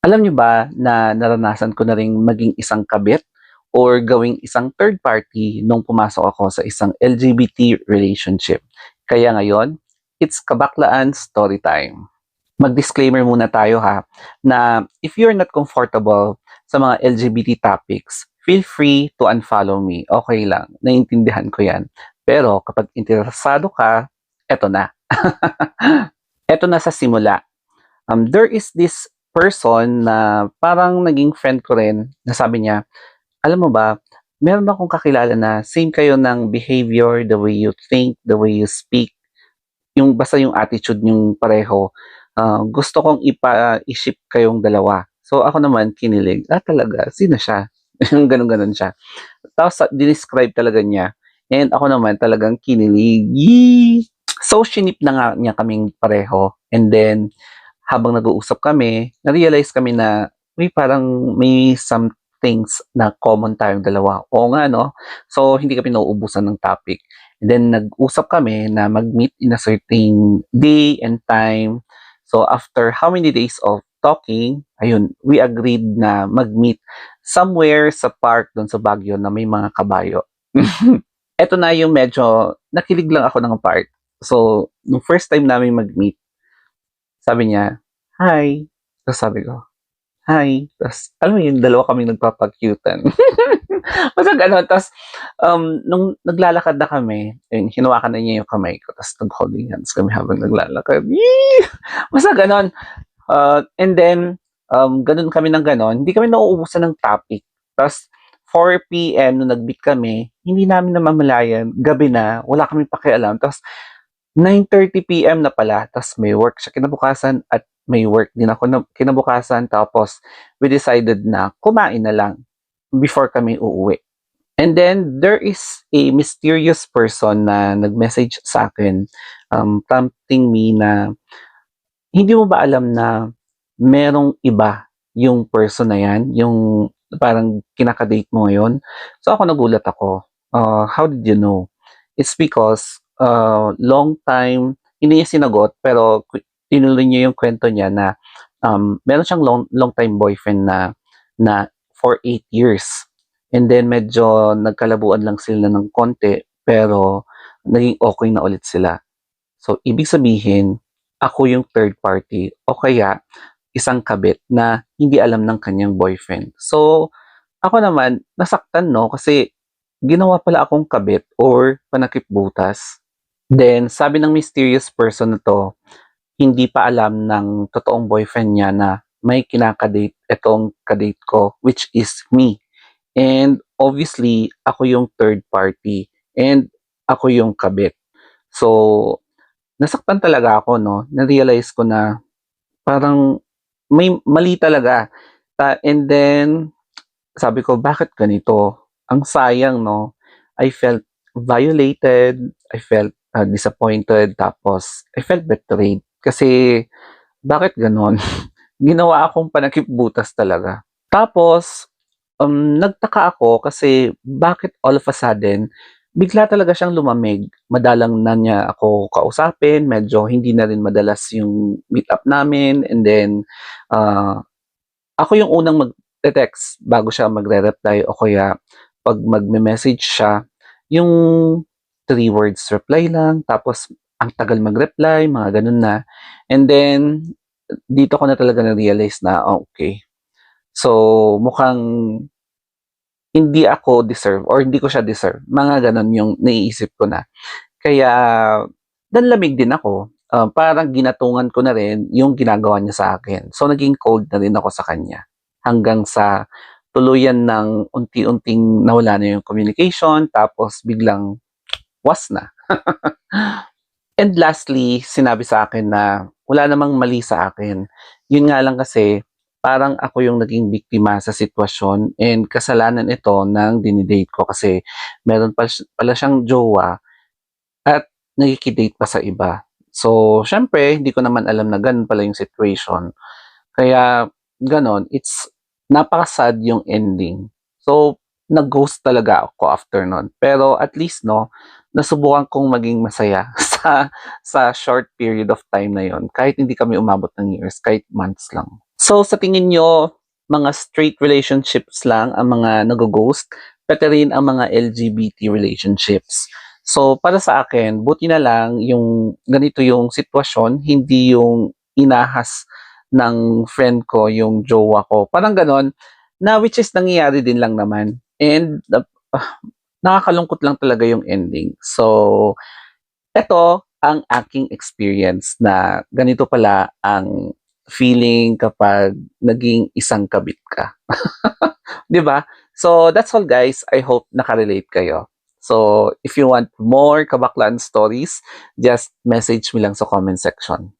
Alam niyo ba na naranasan ko na ring maging isang kabit or gawing isang third party nung pumasok ako sa isang LGBT relationship. Kaya ngayon, it's Kabaklaan Story Time. Mag-disclaimer muna tayo ha, na if you're not comfortable sa mga LGBT topics, feel free to unfollow me. Okay lang, naiintindihan ko yan. Pero kapag interesado ka, eto na. eto na sa simula. Um, there is this person na parang naging friend ko rin na sabi niya, alam mo ba, meron akong kakilala na same kayo ng behavior, the way you think, the way you speak, yung basta yung attitude yung pareho. Ah, gusto kong ipa i-ship kayong dalawa. So ako naman kinilig, ah talaga, sino siya? Yung ganun-ganun siya. Tapos sa- dinescribe talaga niya. And ako naman talagang kinilig. Yee! So shinip na nga niya kaming pareho. And then habang nag-uusap kami, na-realize kami na may parang may some things na common tayong dalawa. Oo nga, no? So, hindi kami nauubusan ng topic. And then, nag-usap kami na mag-meet in a certain day and time. So, after how many days of talking, ayun, we agreed na mag-meet somewhere sa park doon sa Baguio na may mga kabayo. Ito na yung medyo, nakilig lang ako ng part. So, nung first time namin mag-meet, sabi niya, hi. Tapos sabi ko, hi. Tapos, alam mo yun, dalawa kaming nagpapakyutan. Basta gano'n. Tapos, um, nung naglalakad na kami, yun, hinawakan na niya yung kamay ko. Tapos, nag-holding hands kami habang naglalakad. Yee! Basta gano'n. Uh, and then, um, ganun kami ng gano'n. Hindi kami nauubusan ng topic. Tapos, 4 p.m. nung nag-meet kami, hindi namin namamalayan, gabi na, wala kami pakialam. Tapos, 9.30 p.m. na pala, tapos may work siya kinabukasan at may work din ako na kinabukasan. Tapos, we decided na kumain na lang before kami uuwi. And then, there is a mysterious person na nag-message sa akin, um, prompting me na, hindi mo ba alam na merong iba yung person na yan, yung parang kinakadate mo ngayon? So, ako nagulat ako. Uh, how did you know? It's because uh, long time, hindi niya sinagot, pero tinuloy niya yung kwento niya na um, meron siyang long, long time boyfriend na, na for 8 years. And then medyo nagkalabuan lang sila ng konti, pero naging okay na ulit sila. So, ibig sabihin, ako yung third party o kaya isang kabit na hindi alam ng kanyang boyfriend. So, ako naman, nasaktan no kasi ginawa pala akong kabit or panakip butas. Then, sabi ng mysterious person na to, hindi pa alam ng totoong boyfriend niya na may kinakadate itong kadate ko, which is me. And obviously, ako yung third party and ako yung kabit. So, nasaktan talaga ako, no? Na-realize ko na parang may mali talaga. Ta- and then, sabi ko, bakit ganito? Ang sayang, no? I felt violated, I felt uh, disappointed, tapos I felt betrayed. Kasi, bakit ganon? Ginawa akong panakip butas talaga. Tapos, um, nagtaka ako kasi bakit all of a sudden, bigla talaga siyang lumamig. Madalang na niya ako kausapin, medyo hindi na rin madalas yung meet up namin, and then, uh, ako yung unang mag-text bago siya magre-reply o kaya pag magme-message siya, yung three words reply lang, tapos ang tagal mag-reply, mga ganun na. And then, dito ko na talaga na-realize na, oh, okay. So, mukhang hindi ako deserve or hindi ko siya deserve. Mga ganun yung naiisip ko na. Kaya, nanlamig din ako. Uh, parang ginatungan ko na rin yung ginagawa niya sa akin. So, naging cold na rin ako sa kanya. Hanggang sa tuluyan ng unti-unting nawala na yung communication, tapos biglang was na. And lastly, sinabi sa akin na wala namang mali sa akin. Yun nga lang kasi, parang ako yung naging biktima sa sitwasyon and kasalanan ito ng dinidate ko kasi meron pa, pala siyang jowa at nagkikidate pa sa iba. So, syempre, hindi ko naman alam na ganun pala yung situation. Kaya, ganon, it's napaka-sad yung ending. So, nag-ghost talaga ako after nun. Pero at least, no, nasubukan kong maging masaya sa sa short period of time na yon kahit hindi kami umabot ng years, kahit months lang. So sa tingin nyo, mga straight relationships lang ang mga nag-ghost, pati rin ang mga LGBT relationships. So para sa akin, buti na lang yung ganito yung sitwasyon, hindi yung inahas ng friend ko yung jowa ko. Parang ganon, na which is nangyayari din lang naman. And uh, nakakalungkot lang talaga yung ending. So, eto ang aking experience na ganito pala ang feeling kapag naging isang kabit ka. 'Di ba? So, that's all guys. I hope nakarelate kayo. So, if you want more kabaklaan stories, just message me lang sa comment section.